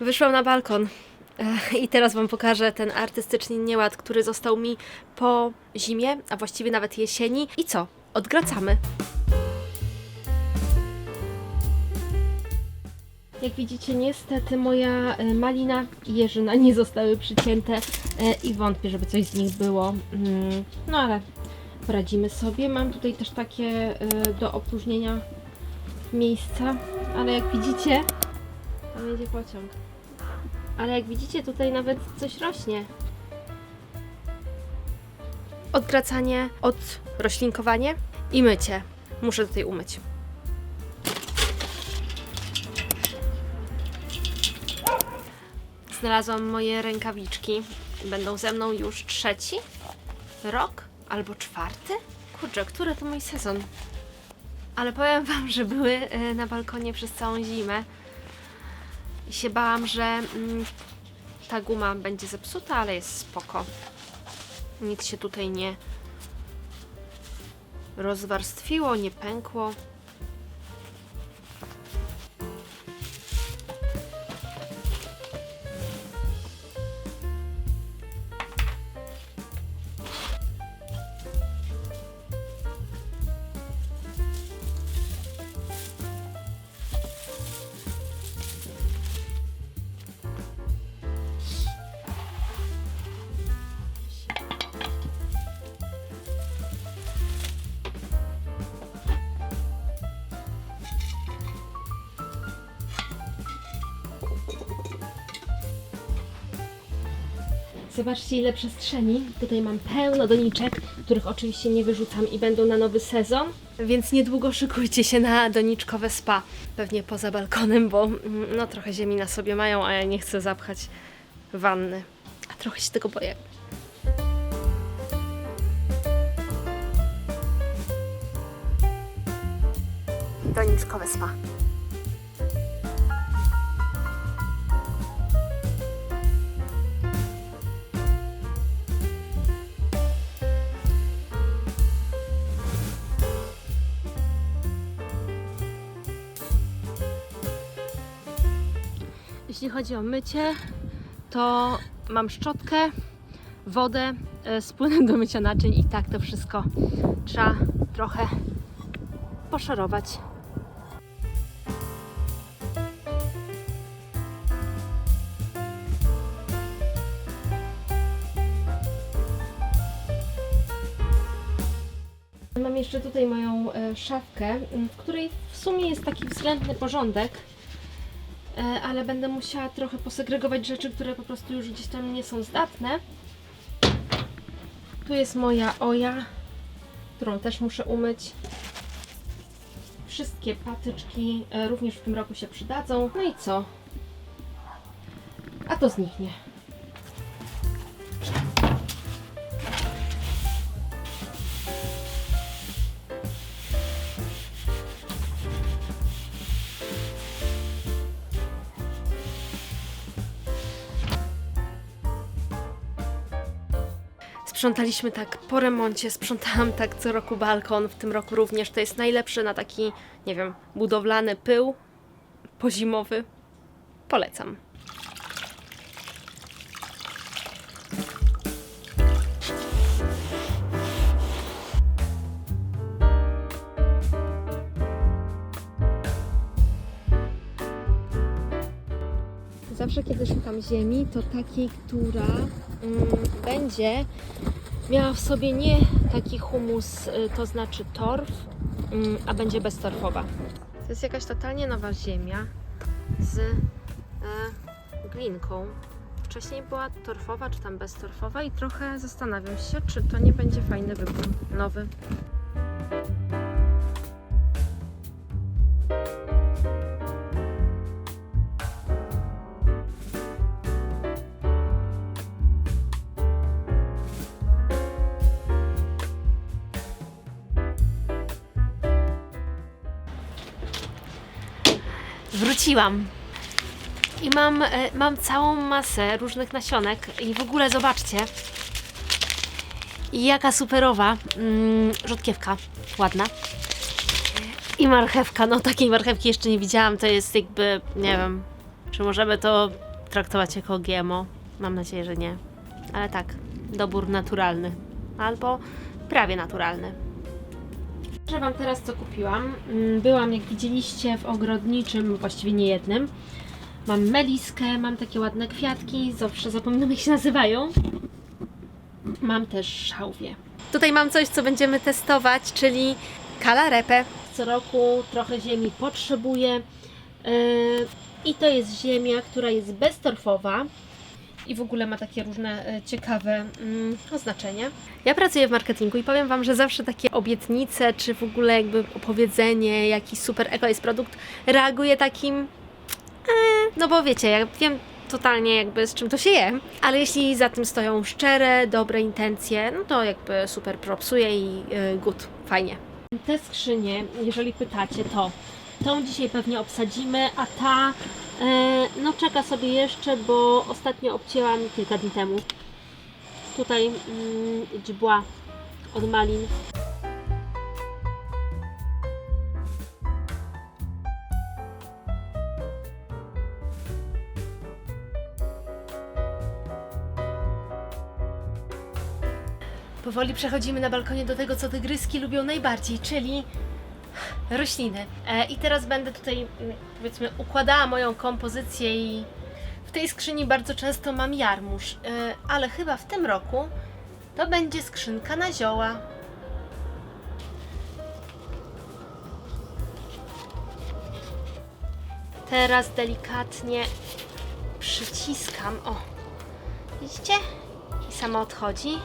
Wyszłam na balkon i teraz Wam pokażę ten artystyczny nieład, który został mi po zimie, a właściwie nawet jesieni. I co? Odgracamy. Jak widzicie, niestety moja e, malina i jeżyna nie zostały przycięte e, i wątpię, żeby coś z nich było. Mm, No ale poradzimy sobie. Mam tutaj też takie e, do opróżnienia miejsca, ale jak widzicie, tam jedzie pociąg. Ale jak widzicie, tutaj nawet coś rośnie. Odgracanie, odroślinkowanie i mycie. Muszę tutaj umyć. Znalazłam moje rękawiczki. Będą ze mną już trzeci rok albo czwarty? Kurczę, który to mój sezon? Ale powiem Wam, że były e, na balkonie przez całą zimę. I się bałam, że mm, ta guma będzie zepsuta, ale jest spoko. Nic się tutaj nie rozwarstwiło, nie pękło. Zobaczcie ile przestrzeni. Tutaj mam pełno doniczek, których oczywiście nie wyrzucam i będą na nowy sezon. Więc niedługo szykujcie się na doniczkowe spa. Pewnie poza balkonem, bo mm, no trochę ziemi na sobie mają, a ja nie chcę zapchać wanny. A trochę się tego boję. Doniczkowe spa. Jeśli chodzi o mycie, to mam szczotkę, wodę e, z płynem do mycia naczyń i tak to wszystko trzeba trochę poszorować. Mam jeszcze tutaj moją e, szafkę, w której w sumie jest taki względny porządek. E, ale będę musiała trochę posegregować rzeczy, które po prostu już gdzieś tam nie są zdatne. Tu jest moja oja, którą też muszę umyć. Wszystkie patyczki e, również w tym roku się przydadzą. No i co? A to zniknie. Sprzątaliśmy tak po remoncie, sprzątałam tak co roku balkon, w tym roku również. To jest najlepsze na taki, nie wiem, budowlany pył pozimowy. Polecam. Zawsze kiedy szukam ziemi, to takiej, która mm, będzie miała w sobie nie taki humus, y, to znaczy torf, mm, a będzie beztorfowa. To jest jakaś totalnie nowa ziemia z e, glinką. Wcześniej była torfowa, czy tam beztorfowa i trochę zastanawiam się, czy to nie będzie fajny wybór, nowy. Wróciłam. I mam, e, mam całą masę różnych nasionek. I w ogóle zobaczcie. Jaka superowa mm, rzodkiewka. Ładna. I marchewka. No takiej marchewki jeszcze nie widziałam. To jest jakby, nie wiem, Czy możemy to traktować jako GMO? Mam nadzieję, że nie. Ale tak, dobór naturalny. Albo prawie naturalny. Pokażę Wam teraz, co kupiłam. Mm, Byłam, jak widzieliście, w ogrodniczym, właściwie nie jednym. Mam meliskę, mam takie ładne kwiatki, zawsze zapominam, jak się nazywają. Mam też szałwię. Tutaj mam coś, co będziemy testować, czyli kalarepę. Co roku trochę ziemi potrzebuję. Yy, I to jest ziemia, która jest beztorfowa i w ogóle ma takie różne e, ciekawe mm, oznaczenia. Ja pracuję w marketingu i powiem Wam, że zawsze takie obietnice, czy w ogóle jakby opowiedzenie, jaki super eko jest produkt, reaguje takim. E, no bo wiecie, ja wiem totalnie jakby z czym to się je, ale jeśli za tym stoją szczere, dobre intencje, no to jakby super propsuje i y, good, fajnie. Te skrzynie, jeżeli pytacie, to tą dzisiaj pewnie obsadzimy, a ta e, no czeka sobie jeszcze, bo ostatnio obcięłam kilka dni temu. Tutaj mm, dźbła od malin. Powoli przechodzimy na balkonie do tego, co tygryski lubią najbardziej, czyli rośliny. E, I teraz będę tutaj, mm, powiedzmy, układała moją kompozycję i w tej skrzyni bardzo często mam jarmuż, e, ale chyba w tym roku to będzie skrzynka na zioła. Teraz delikatnie przyciskam. O, widzicie? I sama odchodzi.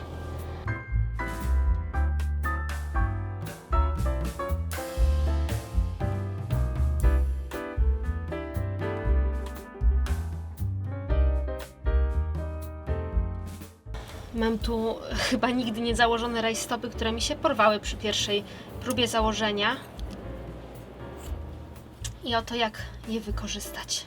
Mam tu chyba nigdy nie założone rajstopy, które mi się porwały przy pierwszej próbie założenia. I oto jak je wykorzystać.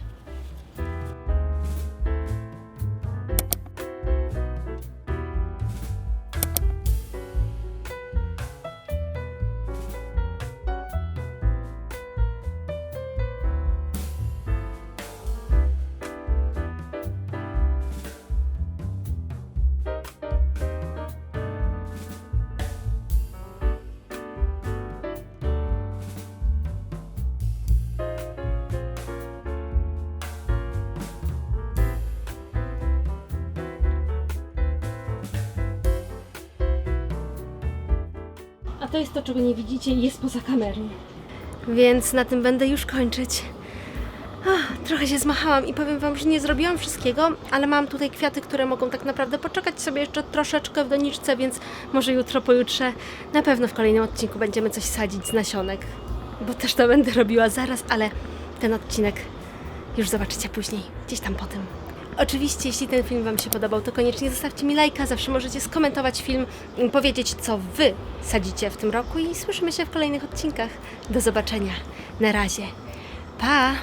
To jest to, czego nie widzicie jest poza kamerą. Więc na tym będę już kończyć. Trochę się zmachałam i powiem Wam, że nie zrobiłam wszystkiego, ale mam tutaj kwiaty, które mogą tak naprawdę poczekać sobie jeszcze troszeczkę w doniczce, więc może jutro, pojutrze, na pewno w kolejnym odcinku będziemy coś sadzić z nasionek, bo też to będę robiła zaraz, ale ten odcinek już zobaczycie później, gdzieś tam po tym. Oczywiście, jeśli ten film Wam się podobał, to koniecznie zostawcie mi lajka. Zawsze możecie skomentować film, i powiedzieć, co Wy sadzicie w tym roku i słyszymy się w kolejnych odcinkach. Do zobaczenia. Na razie. Pa!